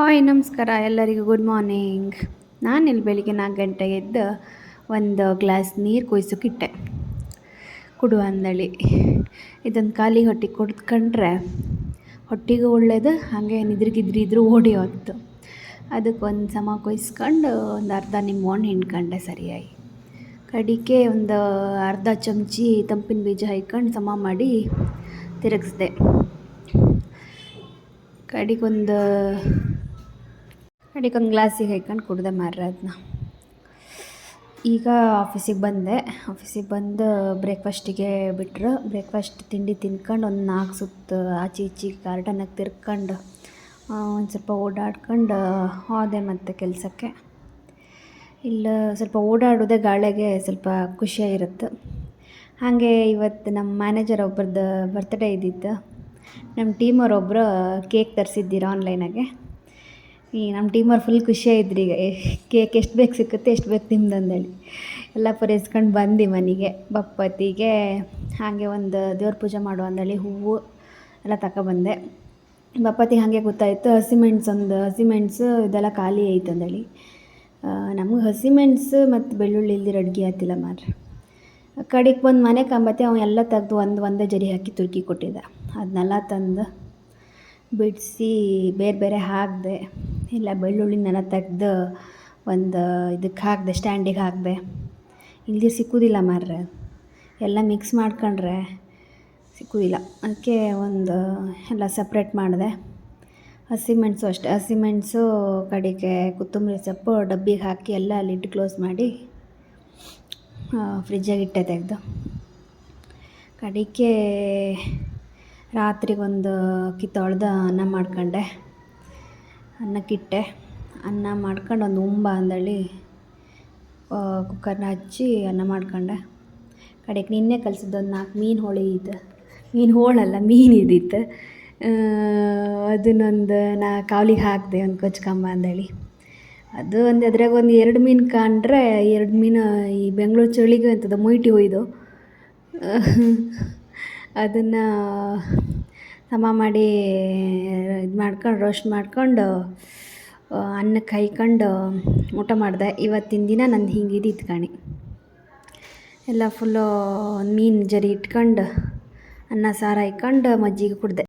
Hi, ನಮಸ್ಕಾರ ಎಲ್ಲರಿಗೂ. Good morning ನಾನು ಇಲ್ಲಿ ಬೆಳಿಗ್ಗೆ ನಾಲ್ಕು ಗಂಟೆಗೆ ಎದ್ದು ಒಂದು ಗ್ಲಾಸ್ ನೀರು ಕುಯ್ಸೋಕ್ಕಿಟ್ಟೆ ಕುಡುವ ಅಂದಳಿ. ಇದೊಂದು ಖಾಲಿ ಹೊಟ್ಟೆಗೆ ಕುಡ್ಕೊಂಡ್ರೆ ಹೊಟ್ಟೆಗೂ ಒಳ್ಳೇದು, ಹಾಗೆ ನಿದ್ರಿಗಿದ್ರಿ ಇದ್ರೂ ಓಡಿ ಹೊತ್ತು. ಅದಕ್ಕೆ ಒಂದು ಸಮ ಕೊಯ್ಸ್ಕೊಂಡು ಒಂದು ಅರ್ಧ ನಿಂಬೆಹಣ್ಣು ಹಿಂಡ್ಕೊಂಡೆ ಸರಿಯಾಗಿ. ಕಡಿಕೆ ಒಂದು ಅರ್ಧ ಚಮಚಿ ತಂಪಿನ ಬೀಜ ಹಾಕ್ಕೊಂಡು ಸಮ ಮಾಡಿ ತಿರುಗಿಸ್ದೆ. ಕಡಿಗೊಂದು ಕಡಿಗೊಂದು ಗ್ಲಾಸಿಗೆ ಹಾಕ್ಕೊಂಡು ಕುಡ್ದೆ ಮಾರ್ರೆ ಅದನ್ನ ಈಗ ಆಫೀಸಿಗೆ ಬಂದೆ. ಆಫೀಸಿಗೆ ಬಂದು ಬ್ರೇಕ್ಫಾಸ್ಟಿಗೆ ಬಿಟ್ಟರು ಬ್ರೇಕ್ಫಾಸ್ಟ್ ತಿಂಡಿ ತಿನ್ಕೊಂಡು ಒಂದು ನಾಲ್ಕು ಸುತ್ತು ಆಚೆ ಈಚೆ ಗಾರ್ಡನಾಗ ತಿರ್ಕೊಂಡು ಒಂದು ಸ್ವಲ್ಪ ಓಡಾಡ್ಕೊಂಡು, ಹೋದೆ ಮತ್ತೆ ಕೆಲಸಕ್ಕೆ. ಇಲ್ಲ, ಸ್ವಲ್ಪ ಓಡಾಡೋದೆ ಗಾಳಿಗೆ ಸ್ವಲ್ಪ ಖುಷಿಯಾಗಿರುತ್ತೆ ಹಾಗೆ ಇವತ್ತು ನಮ್ಮ ಮ್ಯಾನೇಜರ್ ಒಬ್ಬರದ್ದು ಬರ್ತ್ಡೇ ಇದ್ದಿತ್ತು. ನಮ್ಮ ಟೀಮವ್ರು ಒಬ್ಬರು ಕೇಕ್ ತರಿಸಿದ್ದೀರ ಆನ್ಲೈನಾಗೆ ಈ ನಮ್ಮ ಟೀಮವ್ರು ಫುಲ್ ಖುಷಿಯಾಗಿದ್ರಿ ಈಗ. ಕೇಕ್ ಎಷ್ಟು ಬೇಕು ಸಿಕ್ಕುತ್ತೆ, ಎಷ್ಟು ಬೇಕು ನಿಮ್ದು ಅಂದೇಳಿ. ಎಲ್ಲ ಪೂರೈಸ್ಕೊಂಡು ಬಂದು ಮನೆಗೆ ಬಪ್ಪತ್ತಿಗೆ ಹಾಗೆ ಒಂದು ದೇವ್ರ ಪೂಜೆ ಮಾಡು ಅಂದೇಳಿ ಹೂವು ಎಲ್ಲ ತಗೊಬಂದೆ ಬಪ್ಪತ್ತಿಗೆ ಹಾಗೆ ಗೊತ್ತಾಯಿತು, ಹಸಿಮೆಣ್ಸು ಒಂದು, ಹಸಿಮೆಣ್ಸು ಇದೆಲ್ಲ ಖಾಲಿ ಐತೆ ಅಂದೇಳಿ. ನಮಗೆ ಹಸಿಮೆಣ್ಸು ಮತ್ತು ಬೆಳ್ಳುಳ್ಳಿ ಇಲ್ದಿರ ಅಡ್ಗೆ ಆತಿಲ್ಲ ಮಾರ್ರೆ. ಕಡೆಗೆ ಬಂದು ಮನೆ ಕಂಬತ್ತೆ, ಅವ ಎಲ್ಲ ತೆಗೆದು ಒಂದು, ಒಂದೇ ಜರಿ ಹಾಕಿ ತುರುಕಿ ಕೊಟ್ಟಿದ್ದ. ಅದನ್ನೆಲ್ಲ ತಂದು ಬಿಡಿಸಿ ಬೇರೆ ಬೇರೆ ಹಾಕಿದೆ. ಇಲ್ಲ ಬೆಳ್ಳುಳ್ಳಿನೆಲ್ಲ ತೆಗ್ದು ಒಂದು ಇದಕ್ಕೆ ಹಾಕಿದೆ ಸ್ಟ್ಯಾಂಡಿಗೆ ಹಾಕಿದೆ. ಇಲ್ಲಿ ಸಿಕ್ಕುವುದಿಲ್ಲ ಮಾರ್ರೆ. ಎಲ್ಲ ಮಿಕ್ಸ್ ಮಾಡ್ಕೊಂಡ್ರೆ ಸಿಕ್ಕುವುದಿಲ್ಲ ಅದಕ್ಕೆ ಒಂದು ಎಲ್ಲ ಸಪ್ರೇಟ್ ಮಾಡಿದೆ. ಹಸಿಮೆಣಸು ಅಷ್ಟೇ. ಹಸಿಮೆಣಸು ಕಡೆಗೆ ಕೊತ್ತಂಬರಿ ಸೊಪ್ಪು, ಡಬ್ಬಿಗೆ ಹಾಕಿ ಎಲ್ಲ ಲಿಡ್ ಕ್ಲೋಸ್ ಮಾಡಿ ಫ್ರಿಜ್ಜಾಗಿ ಇಟ್ಟೆ ತೆಗೆದು. ಕಡೆಗೆ ರಾತ್ರಿಗೊಂದು ಅಕ್ಕಿ ತೊಳೆದು ಅನ್ನ ಮಾಡ್ಕೊಂಡೆ. ಅನ್ನಕ್ಕಿಟ್ಟೆ ಅನ್ನ ಮಾಡ್ಕೊಂಡು ಒಂದು ಉಂಬ ಅಂದೇಳಿ ಕುಕ್ಕರ್ನ ಹಚ್ಚಿ ಅನ್ನ ಮಾಡ್ಕೊಂಡೆ. ಕಡೆಗೆ ನಿನ್ನೆ ಕಲ್ಸಿದ್ದು ಒಂದು ನಾಲ್ಕು ಮೀನು ಹೋಳಿ ಇತ್ತು ಮೀನು ಹೋಳಲ್ಲ, ಮೀನು ಇದ್ದಿತ್ತು ಅದನ್ನೊಂದು ನಾ ಕಾವಲಿಗೆ ಹಾಕಿದೆ ಒಂದು ಕೊಚ್ಕಂಬ ಅಂದೇಳಿ ಅದು ಒಂದು ಅದ್ರಾಗ ಒಂದು ಎರಡು ಮೀನು ಕಾಣ್ರೆ ಎರಡು ಮೀನು ಈ ಬೆಂಗಳೂರು ಚಳಿಗೆ ಅಂತದ ಮೊಯ್ಟಿ ಒಯ್ದು. ಅದನ್ನು ಸಮ ಮಾಡಿ, ಇದು ಮಾಡ್ಕೊಂಡು ರೋಸ್ಟ್ ಮಾಡ್ಕೊಂಡು ಅನ್ನಕ್ಕೆ ಹಾಯ್ಕೊಂಡು ಊಟ ಮಾಡಿದೆ. ಇವತ್ತಿನ ದಿನ ನಂದು ಹಿಂಗೆ ಇದ್ದಿತ್ತು ಕಾಣಿ. ಎಲ್ಲ ಫುಲ್ಲು ಮೀನು ಜರಿ ಇಟ್ಕೊಂಡು, ಅನ್ನ ಸಾರು ಹಾಯ್ಕೊಂಡು ಮಜ್ಜಿಗೆ ಕುಡಿದೆ.